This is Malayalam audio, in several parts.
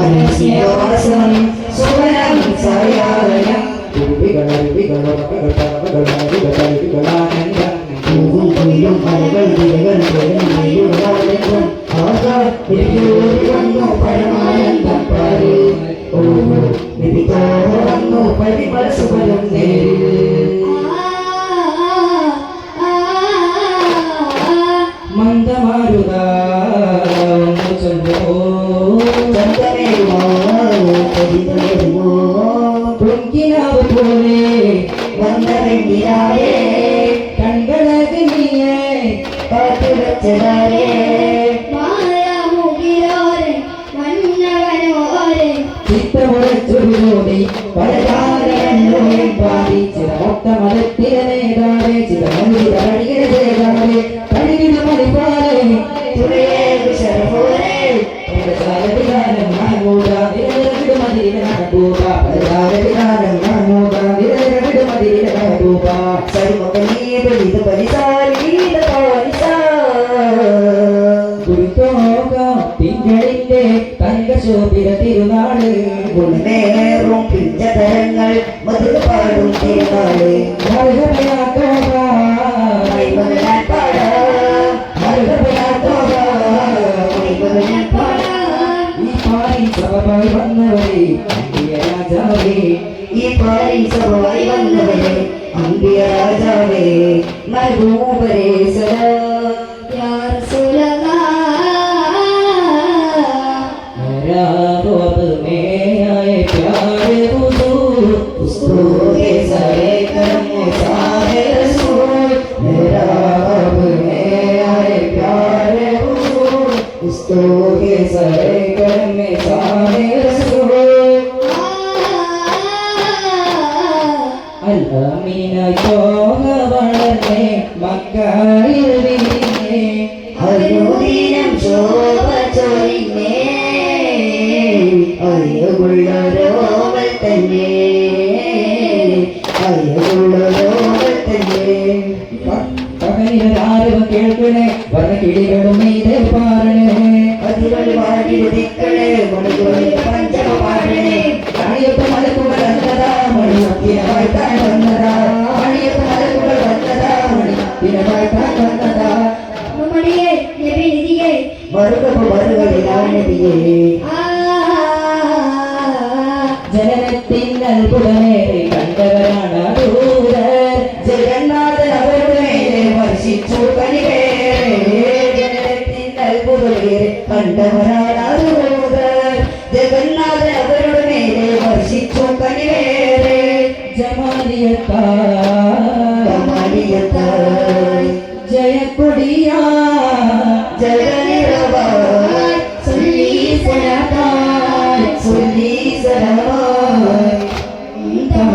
മനസ്നേഹവാസം സുവനം സായാഹ്നം പൂവും போலே வந்தடைந்தாரே கண்களது நீயே பார்த்து வச்சதாரே பழைய പരതാരവിധാനം മാമൂട വിരലകിട മദീന നടൂപ സർവകലീത വിധ പരിസാരീത പരിസാ ഗുരുത്തോക തിങ്കളിന്റെ തങ്കശോഭിത തിരുനാൾ ഗുണമേറും പിഞ്ചതരങ്ങൾ മധുര പാടും തിരുനാൾ വന്നവരെ രാജാവേ ഈ പാരി സഭമായി വന്നവരെ. അമ്പിയ രാജാവേ സലാം അല്ലമീനോഹ വളർന്നേ മക്കായിൽ വിരിഞ്ഞേ അനുദിനം ശോഭ ചൊരിഞ്ഞേ അയ്യുള്ളൊരോവൽ തന്നെ അയ്യുള്ളൊരോവൽ തന്നെ പകലിനാരവ കേൾക്കണേ വന്ന കിളികളും മീതെ പാടണേ. അതിവഴി വാടിരുതിക്കണേ മണികുളി പഞ്ചമ പാടണേ. അണിയപ്പ മലക്കുകൾ വന്നതാ മണി உடனே கண்டவரான தூதர் ஜெகநாதன் அவருடனே வர்ஷிச்சு கணிவேரத்தின் அற்புதே கண்டவரான தூதர் ஜெகநாதன் அவருடனே வர்ஷிச்சு கணிவேரே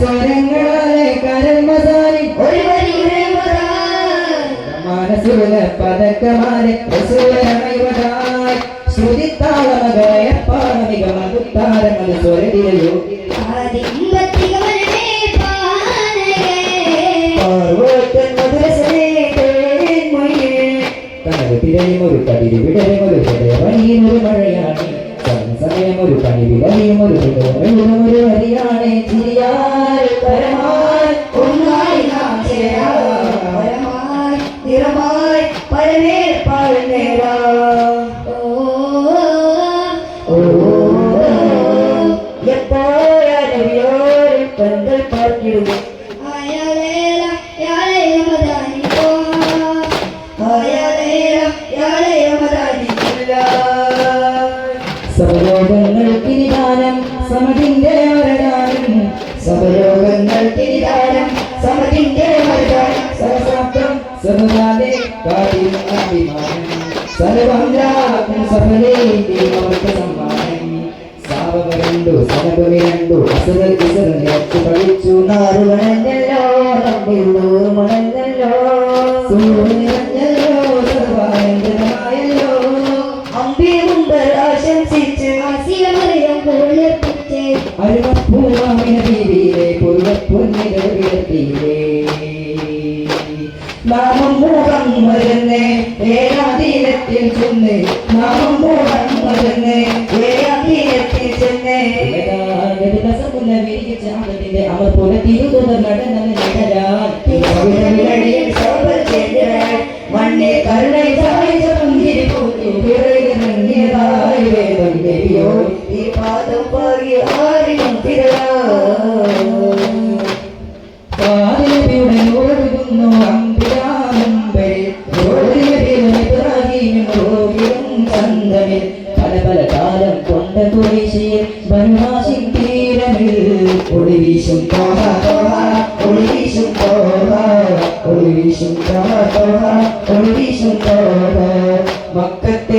സ്വരങ്ങളാലെ കരമസാരി ഒരു വരിയുടെ മനസ്സുല പതക്കമാരെ റസൂലമൈവതായി ശ്രുതിത്താളമകയ പാമിക മകുത്താരമത് സ്വരതിരയോ പാർവത്തൻ മധുരസനേ തേൻമൊഴിയേ കനവ് തിരയും ഒരു കതിരി വിടരും ഒരു ഹൃദയവണിയും ഒരു മഴയാണ്. സമയം ഒരു പണി വിടലിയും ഒരു ഹൃദയം ഒരു വരിയാണ് ചിരിയാൽ പന്തൽ പാർക്കിടുന്നു ആയ നേരം യാളെ മദാനി സർവലോകങ്ങൾക്കിനി ദാനം സമതിന്റെ വരദാനം. സർവലോകങ്ങൾക്കിനി ദാനം സമതിന്റെ വരദാനം. സർവസാപ്തം സർവകാലേ കാര്യം അഭിമാനം. സർവം സഫലേന്തി അവർക്ക് സമ്മാനം സാവകരണ്ടു സനപമിരണ്ടു അസുരൽ ഇസറിനെച്ചു പഠിച്ചു. നാറുമണഞ്ഞല്ലോ നമ്മിൽ നൂറുമണഞ്ഞല്ലോ സൂര്യനഞ്ഞല്ലോ സർവാനന്ദമായല്ലോ അമ്പേ മുമ്പ് ആശംസിച്ച് ആസിയമറിയം പൂളിർപ്പിച്ച് അരുമപ്പൂവാമിന ബീവിയിലെ പുരുവപ്പൊന്നികൾ വിടത്തിയിലേ നാമം മൂടം മരുന്ന് ഏകാധീനത്തിൽ ചെന്ന് നാമം പോലെ തിരുതുതർ നടന്ന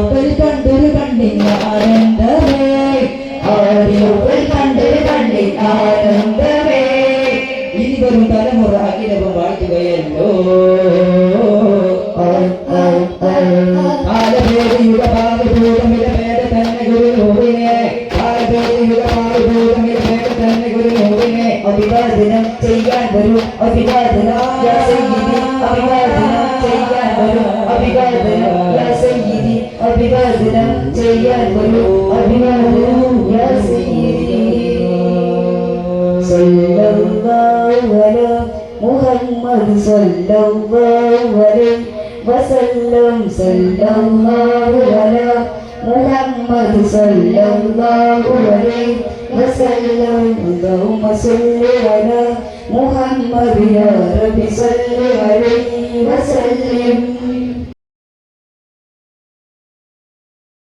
ആദ്യൗകൾ കണ്ടൊരു കണ്ടിൻ ആനന്ദമേ செயல்களோ அபிநயம் முகம்மது சொல்லவரை வசல்லம் சொல்லம்மாவுவரா முகம்மது சொல்லம்மாவுவரை வசல்லம் உதவும சொல்லுவரா முகம்மது யாரபி சொல்லுவரை வசல்லம்